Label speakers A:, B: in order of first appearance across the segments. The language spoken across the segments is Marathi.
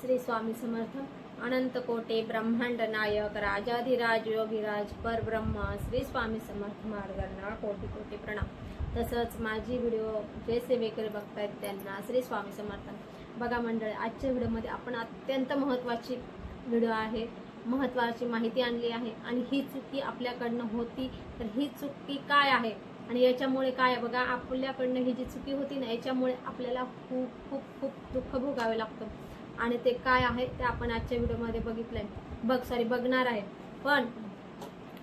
A: श्री स्वामी समर्थ अनंत कोटे ब्रह्मांड नायक राजाधिराज योगीराज परब्रह्म श्री स्वामी समर्थ मार्गांना कोटी कोटी प्रणाम. तसंच माझी व्हिडिओ जे सेवेकरी बघतायत त्यांना श्री स्वामी समर्थ. बघा मंडळ आजच्या व्हिडिओमध्ये आपण अत्यंत महत्त्वाची व्हिडिओ आहे. महत्त्वाची माहिती आणली आहे आणि ही चुकी आपल्याकडनं होती तर ही चुकी काय आहे? आणि याच्यामुळे काय बघा आपल्याकडनं ही जी चुकी होती ना याच्यामुळे आपल्याला खूप खूप खूप दुःख भोगावे लागतं. आणि ते काय आहे ते आपण आजच्या व्हिडिओमध्ये बघितलंय. बघ सॉरी बघणार आहे. पण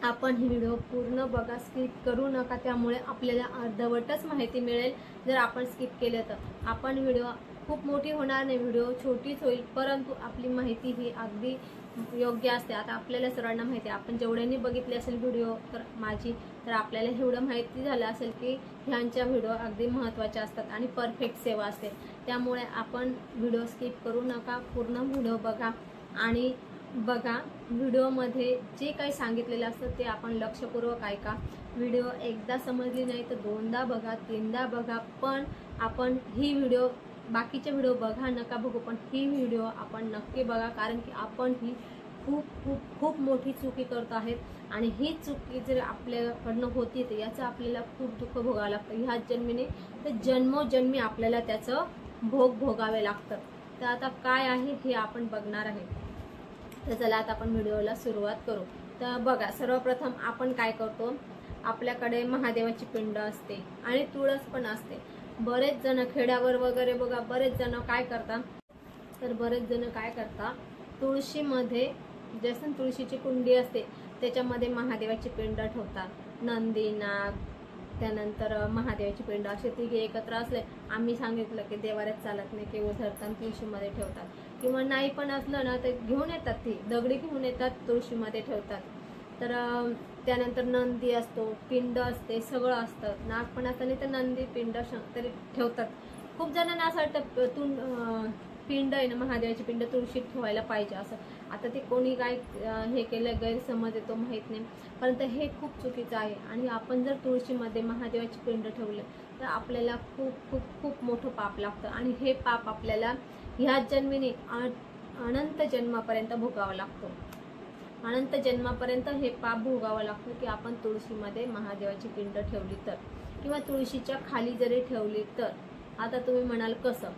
A: आपण ही व्हिडिओ पूर्ण बघा स्किप करू नका. त्यामुळे आपल्याला अर्धवटच माहिती मिळेल जर आपण स्किप केलं तर. आपण व्हिडिओ खूप मोठी होणार नाही व्हिडिओ छोटीच होईल परंतु आपली माहिती ही अगदी योग्य असते. आता आपल्याला सर्वांना माहिती आहे आपण जेवढ्यांनी बघितले असेल व्हिडिओ तर माझी तर आपल्याला एवढं माहिती झालं असेल की ह्यांच्या व्हिडिओ अगदी महत्त्वाच्या असतात आणि परफेक्ट सेवा असते. त्यामुळे आपण व्हिडिओ स्किप करू नका पूर्ण व्हिडिओ बघा आणि बघा व्हिडिओमध्ये जे काही सांगितलेलं असतं ते आपण लक्षपूर्वक ऐका. व्हिडिओ एकदा समजली नाही तर दोनदा बघा तीनदा बघा पण आपण ही व्हिडिओ बाकीचे व्हिडिओ बघा नका बघू पण ही व्हिडिओ आपण नक्की बघा कारण की आपण ही खूप खूप खूप मोठी चुकी करतो आहेत. आणि ही चुकी जर आपल्याकडनं होती तर याचं आपल्याला खूप दुःख भोगावं लागतं. ह्याच जन्मीने तर जन्मोजन्मी आपल्याला त्याचं भोग भोगावे लागतं तर आता काय आहे हे आपण बघणार आहे. तर चला आता आपण व्हिडिओला सुरुवात करू. तर बघा सर्वप्रथम आपण काय करतो? आपल्याकडे महादेवाची पिंड असते आणि तुळस पण असते. बरेच जण खेड्यावर वगैरे बघा बरेच जण काय करतात? तर बरेच जण काय करतात? तुळशीमध्ये जसं तुळशीची कुंडी असते त्याच्यामध्ये महादेवाची पिंड ठेवतात. नंदी नाग त्यानंतर महादेवाची पिंड असे तिघे एकत्र असले आम्ही सांगितलं की देवाऱ्यात चालत नाही की उधरताना तुळशीमध्ये ठेवतात. किंवा नाही पण असलं ना ते घेऊन येतात ती दगडी घेऊन येतात तुळशीमध्ये ठेवतात. तर त्यानंतर नंदी असतो पिंड असते सगळं असतं. नाग पण नाही तर नंदी पिंड श- तरी ठेवतात. खूप जणांना असं वाटतं तुं पिंड आहे ना महादेवाची पिंड तुळशीत ठेवायला पाहिजे असं. आता ते कोणी काय हे केलं गैरसमज येतो माहीत नाही. परंतु हे खूप चुकीचं आहे. आणि आपण जर तुळशीमध्ये महादेवाची पिंड ठेवलं तर आपल्याला खूप खूप खूप मोठं पाप लागतं. आणि हे पाप आपल्याला ह्याच जन्मीने अनंत जन्मापर्यंत भोगावं लागतो. अनंत जन्मापर्यंत हे पाप भोगावं लागतं की आपण तुळशीमध्ये महादेवाची पिंड ठेवली तर. किंवा तुळशीच्या खाली जरी ठेवली तर. आता तुम्ही म्हणाल कसं?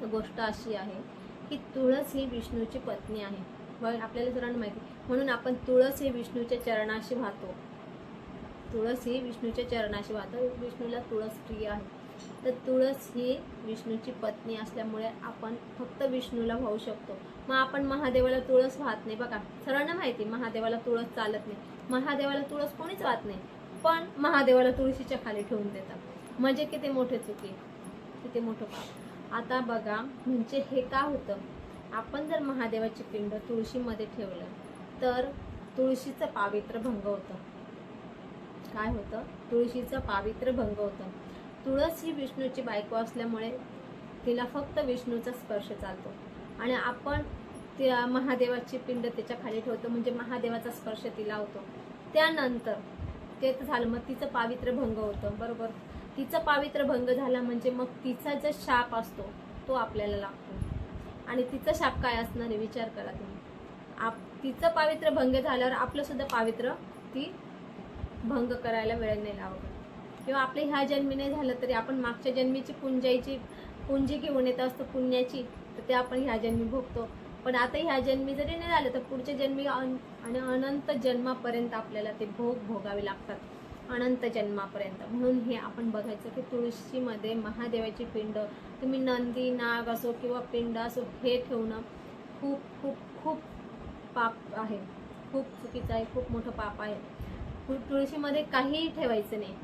A: तर गोष्ट अशी आहे की तुळस ही विष्णूची पत्नी आहे. बघ आपल्याला सर्वांना माहिती म्हणून आपण तुळस हे विष्णूच्या चरणाशी वाहतो. तुळस ही विष्णूच्या चरणाशी वाहतो. विष्णूला तुळस प्रिय आहे. तर तुळस ही विष्णूची पत्नी असल्यामुळे आपण फक्त विष्णूला वाहू शकतो. मग आपण महादेवाला तुळस वाहत नाही. बघा सर्वांना माहिती महादेवाला तुळस चालत नाही. महादेवाला तुळस कोणीच वाहत नाही. पण महादेवाला तुळशीच्या खाली ठेवून देतात. म्हणजे किती मोठे चुकी? किती मोठं पाप? आता बघा म्हणजे हे का होतं? आपण जर महादेवाची पिंड तुळशीमध्ये ठेवलं तर तुळशीचं पावित्र्य भंग होतं. काय होतं? तुळशीचं पावित्र्य भंग होतं. तुळस ही विष्णूची बायको असल्यामुळे तिला फक्त विष्णूचा स्पर्श चालतो. आणि आपण त्या महादेवाची पिंड त्याच्याखाली ठेवतो म्हणजे महादेवाचा स्पर्श तिला होतो. त्यानंतर ते तर झालं मग तिचं पावित्र्य भंग होतं बरोबर? तिचं पावित्र्य भंग झाला म्हणजे मग तिचा जो शाप असतो तो आपल्याला लागतो. आणि तिचा शाप काय असणार आहे? विचार करा तुम्ही. आप तिचं पावित्र्य भंग झाल्यावर आपलं सुद्धा पावित्र्य ती भंग करायला वेळ नाही लावत किंवा आपले ह्या जन्मी नाही झालं तरी आपण मागच्या जन्मीची पुंजाईची पुंजी घेऊन येत असतो पुण्याची तर ते आपण ह्या जन्मी भोगतो. पण आता ह्या जन्मी जरी नाही झालं तर पुढच्या जन्मी अन- आणि अनंत जन्मापर्यंत आपल्याला ते भोग भोगावे लागतात. अनंत जन्मापर्यंत. म्हणून हे आपण बघायचं की तुळशीमध्ये महादेवाची पिंड तुम्ही नंदी नाग असो किंवा पिंड असो हे ठेवणं खूप खूप खूप पाप आहे. खूप चुकीचं आहे खूप मोठं पाप आहे. तुळशीमध्ये काहीही ठेवायचं नाही.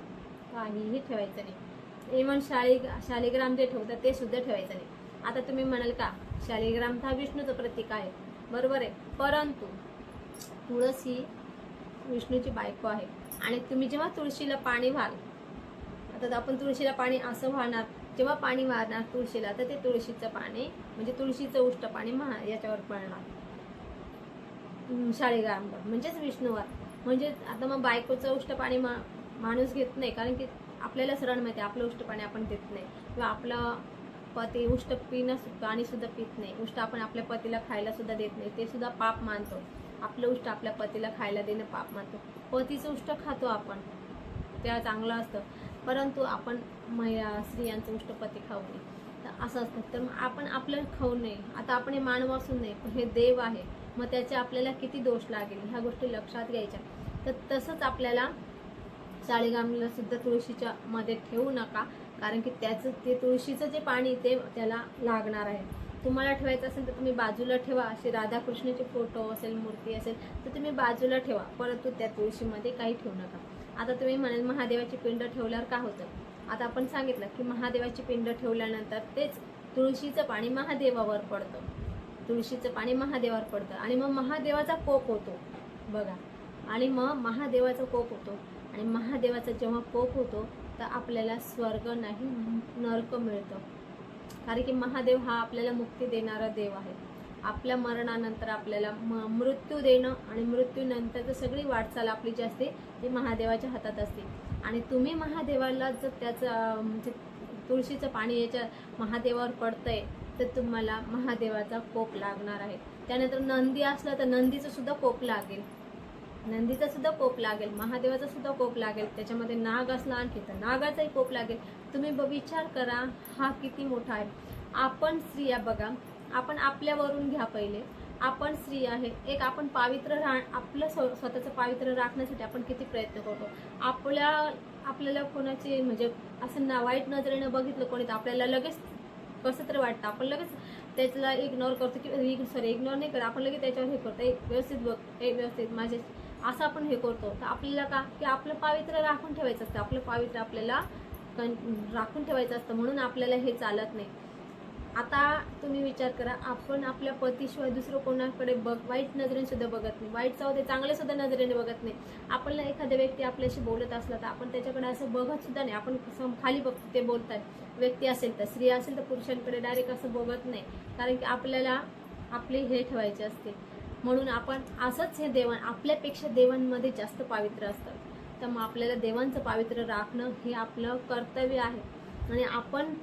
A: काहीही ठेवायचं नाही. इव्हन शाळी शालिग्राम जे ठेवतात ते सुद्धा ठेवायचं नाही. आता तुम्ही म्हणाल का शालिग्राम हा विष्णूचं प्रतीक आहे. बरोबर आहे. परंतु तुळस ही विष्णूची बायको आहे. आणि तुम्ही जेव्हा तुळशीला पाणी व्हाल आता आपण तुळशीला पाणी असं वाहणार जेव्हा पाणी वाहणार तुळशीला तर ते तुळशीचं पाणी म्हणजे तुळशीचं उष्ट पाणी महा याच्यावर पडणार. शाळेग्रामवर म्हणजेच विष्णूवर. म्हणजे आता मग बायकोचं उष्ट पाणी माणूस घेत नाही कारण की आपल्याला सरळ माहिती आहे आपलं उष्ट पाणी आपण देत नाही. किंवा आपलं पती उष्ट पिणं पाणी सुद्धा पित नाही. उष्ट आपण आपल्या पतीला खायला सुद्धा देत नाही. ते सुद्धा पाप मानतो. आपलं उष्ट आपल्या पतीला खायला देणं पाप मानतो. पतीचं उष्ट खातो आपण. त्या चांगलं असतं. परंतु आपण महिला स्त्रियांचं उष्ट पती खाऊ नये. तर असं असतं. तर आपण आपलं खाऊ नये. आता आपण हे मानव असून नये पण हे देव आहे. मग त्याचे आपल्याला किती दोष लागेल? ह्या गोष्टी लक्षात घ्यायच्या. तर तसंच आपल्याला साळीगामला सुद्धा तुळशीच्या मध्ये ठेवू नका कारण की त्याचं ते तुळशीचं जे पाणी ते त्याला लागणार आहे. तुम्हाला ठेवायचं असेल तर तुम्ही बाजूला ठेवा. असे राधाकृष्णाचे फोटो असेल मूर्ती असेल तर तुम्ही बाजूला ठेवा. परंतु त्या तुळशीमध्ये काही ठेवू नका. आता तुम्ही म्हणाल महादेवाची पिंड ठेवल्यावर का होतं? आता आपण सांगितलं की महादेवाची पिंड ठेवल्यानंतर तेच तुळशीचं पाणी महादेवावर पडतं. तुळशीचं पाणी महादेवावर पडतं. आणि मग महादेवाचा कोप होतो. बघा. आणि मग महादेवाचा कोप होतो. आणि महादेवाचा जेव्हा कोप होतो तर आपल्याला स्वर्ग नाही नरक मिळतं. कारण की महादेव हा आपल्याला मुक्ती देणारा देव आहे. आपल्या मरणानंतर आपल्याला म- मृत्यू देणं आणि मृत्यूनंतरचं सगळी वाटचाल आपली जी असते ती महादेवाच्या हातात असते. आणि तुम्ही महादेवाला जर त्याचं म्हणजे तुळशीचं पाणी याच्या महादेवावर पडतंय तर तुम्हाला महादेवाचा कोप लागणार आहे. त्यानंतर नंदी असला तर नंदीचं सुद्धा कोप लागेल. नंदीचा सुद्धा कोप लागेल महादेवाचा सुद्धा कोप लागेल त्याच्यामध्ये नाग असला आणखी तर नागाचाही कोप लागेल. तुम्ही ब- विचार करा हा किती मोठा आहे. आपण स्त्रिया बघा आपण आपल्यावरून घ्या पहिले. आपण स्त्री आहे एक आपण पावित्र राह आपलं स्व- स्वतःचं पावित्र राखण्यासाठी आपण किती प्रयत्न करतो. आपल्या आपल्याला कोणाची म्हणजे असं ना वाईट नजरेनं बघितलं कोणी तर आपल्याला लगेच कसं तरी वाटतं. आपण लगेच त्याला इग्नोर करतो की सॉरी इग्नोर नाही करत. आपण लगेच त्याच्यावर हे करतो. एक व्यवस्थित बघ एक व्यवस्थित माझे असं आपण हे करतो. तर आपल्याला का? की आपलं पावित्र्य राखून ठेवायचं असतं. आपलं पावित्र्य आपल्याला कं राखून ठेवायचं असतं. म्हणून आपल्याला हे चालत नाही. आता तुम्ही विचार करा आपण आपल्या पतीशिवाय दुसरं कोणाकडे बघ वाईट नजरेने सुद्धा बघत नाही. वाईट चावते दे चांगले सुद्धा नजरेने बघत नाही. आपल्याला एखाद्या व्यक्ती आपल्याशी बोलत असला तर आपण त्याच्याकडे असं बघत सुद्धा नाही. आपण खाली बघतो ते बोलतात. व्यक्ती असेल तर स्त्री असेल तर पुरुषांकडे डायरेक्ट असं बघत नाही. कारण की आपल्याला आपले हे ठेवायचे असते. म्हणून आपण असंच हे देवाण आपल्यापेक्षा देवांमध्ये जास्त पावित्र्य असतं. तर मग आपल्याला देवांचं पावित्र्य राखणं हे आपलं कर्तव्य आहे. आणि आपण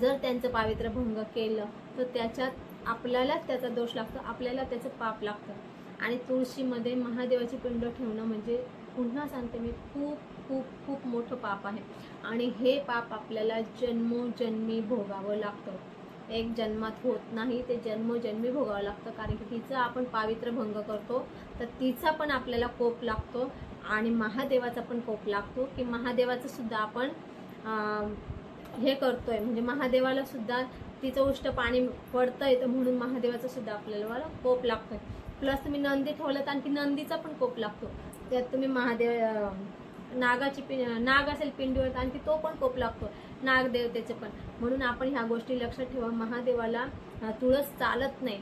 A: जर त्यांचं पावित्र्य भंग केलं तर त्याच्यात आपल्यालाच त्याचा दोष लागतो आपल्याला त्याचं पाप लागतं. आणि तुळशीमध्ये महादेवाची पिंड ठेवणं म्हणजे पुन्हा सांगते मी खूप खूप खूप मोठं पाप आहे. आणि हे पाप आपल्याला जन्मोजन्मी भोगावं लागतं. एक जन्मात होत नाही ते जन्मोजन्मी भोगावं लागतं. कारण की तिचं आपण पावित्र्य भंग करतो तर तिचा पण आपल्याला कोप लागतो आणि महादेवाचा पण कोप लागतो. की महादेवाचं सुद्धा आपण हे करतोय. म्हणजे महादेवाला सुद्धा तिचं उष्ट पाणी पडतंय तर म्हणून महादेवाचा सुद्धा आपल्याला कोप लागतोय. प्लस तुम्ही नंदी ठेवलं तर आणखी नंदीचा पण कोप लागतो. त्यात तुम्ही महादेव नागाची पि नाग असेल पिंडीवर तर आणखी तो पण कोप लागतो. नागदेवतेचे पण. म्हणून आपण ह्या गोष्टी लक्षात ठेवा. महादेवाला तुळस चालत नाही.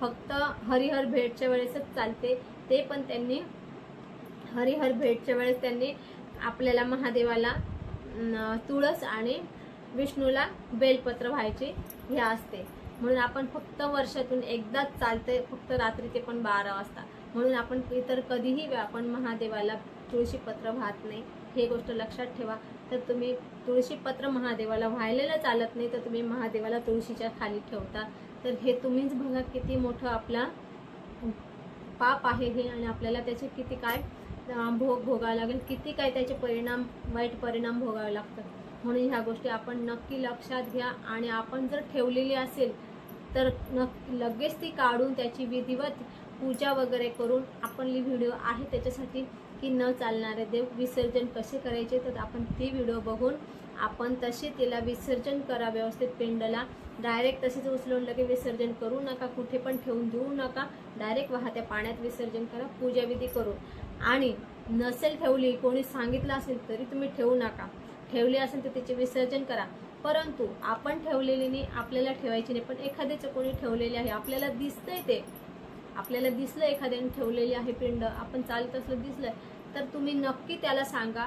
A: फक्त हरिहर भेटच्या वेळेसच चालते. ते पण त्यांनी हरिहर भेटच्या वेळेस त्यांनी आपल्याला महादेवाला तुळस आणि विष्णूला बेलपत्र व्हायची ह्या असते. म्हणून आपण फक्त वर्षातून एकदाच चालते फक्त रात्रीचे पण बारा वाजता. म्हणून आपण इतर कधीही आपण महादेवाला तुळशीपत्र वाहत नाही. हे गोष्ट लक्षात ठेवा. तर तुम्ही तुळशीपत्र महादेवाला व्हायलेलं चालत नाही तर तुम्ही महादेवाला तुळशीच्या खाली ठेवता. तर हे तुम्हीच बघा किती मोठं आपला पाप आहे हे आणि आपल्याला त्याचे किती काय भोग भोगावं लागेल किती काय त्याचे परिणाम वाईट परिणाम भोगावे लागतात. म्हणून ह्या गोष्टी आपण नक्की लक्षात घ्या आणि आपण जर ठेवलेली असेल तर नक्की लगेच ती काढून त्याची विधिवत पूजा वगैरे करून आपण व्हिडिओ आहे त्याच्यासाठी की न चालणारे देव विसर्जन कसे करायचे तर आपण ती व्हिडिओ बघून आपण तशी तिला विसर्जन करा व्यवस्थित पिंडला. डायरेक्ट तसेच उचलून लगे विसर्जन करू नका कुठे पण ठेवून देऊ नका. डायरेक्ट वाहत्या पाण्यात विसर्जन करा पूजाविधी करू आणि नसेल ठेवली कोणी सांगितलं असेल तरी तुम्ही ठेवू नका. ठेवली असेल तर तिचे विसर्जन करा. परंतु आपण ठेवलेली नाही आपल्याला ठेवायची नाही पण एखाद्याचं कोणी ठेवलेले आहे आपल्याला दिसतंय ते. आपल्याला दिसलं एखाद्याने ठेवलेली आहे पिंड आपण चालत असलं दिसलं तर तुम्ही नक्की त्याला सांगा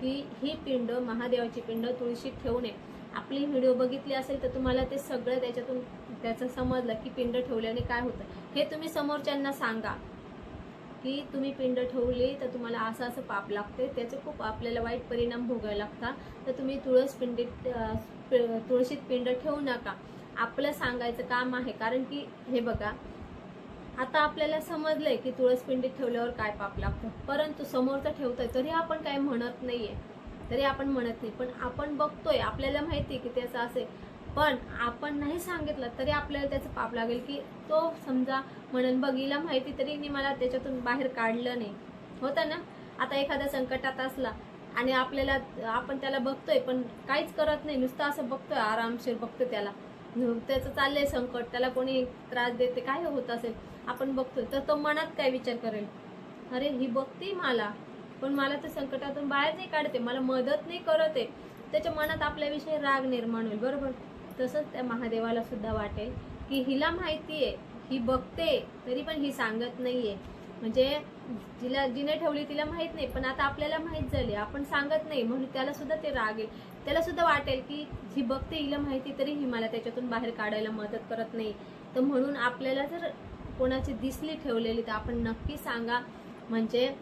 A: की ही पिंड महादेवाची पिंड तुळशीत ठेवू नये. आपली व्हिडिओ बघितली असेल तर तुम्हाला ते सगळं त्याच्यातून त्याचं समजलं की पिंड ठेवल्याने काय होतं. हे तुम्ही समोरच्यांना सांगा की तुम्ही पिंड ठेवली तर तुम्हाला असं असं पाप लागते त्याचे खूप आपल्याला वाईट परिणाम भोगावे लागतात. तर तुम्ही तुळस पिंडीत पि- तुळशीत पिंड ठेवू नका. आपलं सांगायचं काम आहे कारण की हे बघा आता आपल्याला समजलंय की तुळस पिंडीत ठेवल्यावर काय पाप लागतं. परंतु समोरचं ठेवतोय तरी आपण काय म्हणत नाहीये. तरी आपण म्हणत नाही. पण आपण बघतोय आपल्याला माहिती की त्याचं असेल पण आपण नाही सांगितलं तरी आपल्याला त्याचं पाप लागेल की तो समजा म्हणून बघीला माहिती तरी मी मला त्याच्यातून बाहेर काढलं नाही. होतं ना? आता एखादा संकटात असला आणि आपल्याला आपण त्याला बघतोय पण काहीच करत नाही. नुसतं असं बघतोय आरामशीर बघतोय त्याला. त्याचं चाललंय संकट त्याला कोणी त्रास देते काय होत असेल? आपण बघतोय तर तो मनात काय विचार करेल? अरे ही बघते मला पण मला ते संकटातून बाहेर नाही काढते मला मदत नाही करत. आहे त्याच्या मनात आपल्याविषयी राग निर्माण होईल बरोबर? तसंच त्या महादेवाला सुद्धा वाटेल की हिला माहिती आहे ही बघते तरी पण ही सांगत नाहीये. म्हणजे जिला जिने ठेवली तिला माहीत नाही पण आता आपल्याला माहीत झाली आपण सांगत नाही म्हणून त्याला सुद्धा ते राग येईल. त्याला सुद्धा वाटेल की ही बघते हिला माहिती तरी ही मला त्याच्यातून बाहेर काढायला मदत करत नाही. तर म्हणून आपल्याला जर कोणाची दिसली ठेवलेली तर आपण नक्की सांगा. म्हणजे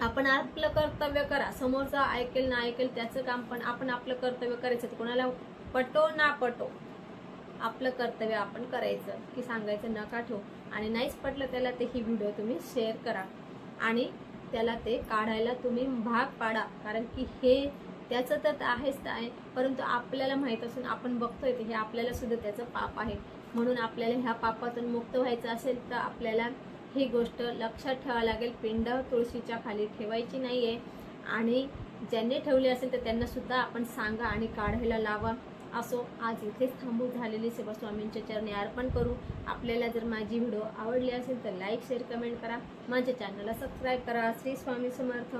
A: आपण आपलं कर्तव्य करा. समोरचा ऐकेल ना ऐकेल त्याचं काम पण आपण आपलं कर्तव्य करायचं कोणाला पटो ना पटो आपलं कर्तव्य आपण करायचं. की सांगायचं नका ठेवू. आणि नाहीच पटलं त्याला ते ही व्हिडिओ तुम्ही शेअर करा. आणि त्याला ते काढायला तुम्ही भाग पाडा. कारण की हे त्याचं तर आहेच आहे. परंतु आपल्याला माहीत असून आपण बघतोय हे आपल्याला सुद्धा त्याचं पाप आहे. म्हणून आपल्याला ह्या पापातून मुक्त व्हायचं असेल तर आपल्याला ही गोष्ट लक्षात ठेवावी लागेल. पिंड तुळशीच्या खाली ठेवायची नाहीये. आणि ज्यांनी ठेवली असेल तर त्यांनासुद्धा आपण सांगा आणि काढायला लावा. असो आज इथेच थांबू झालेली सेवास्वामींच्या चरणी अर्पण करू. आपल्याला जर माझी व्हिडिओ आवडली असेल तर लाईक शेअर कमेंट करा. माझ्या चॅनलला सबस्क्राईब करा. श्री स्वामी समर्थ.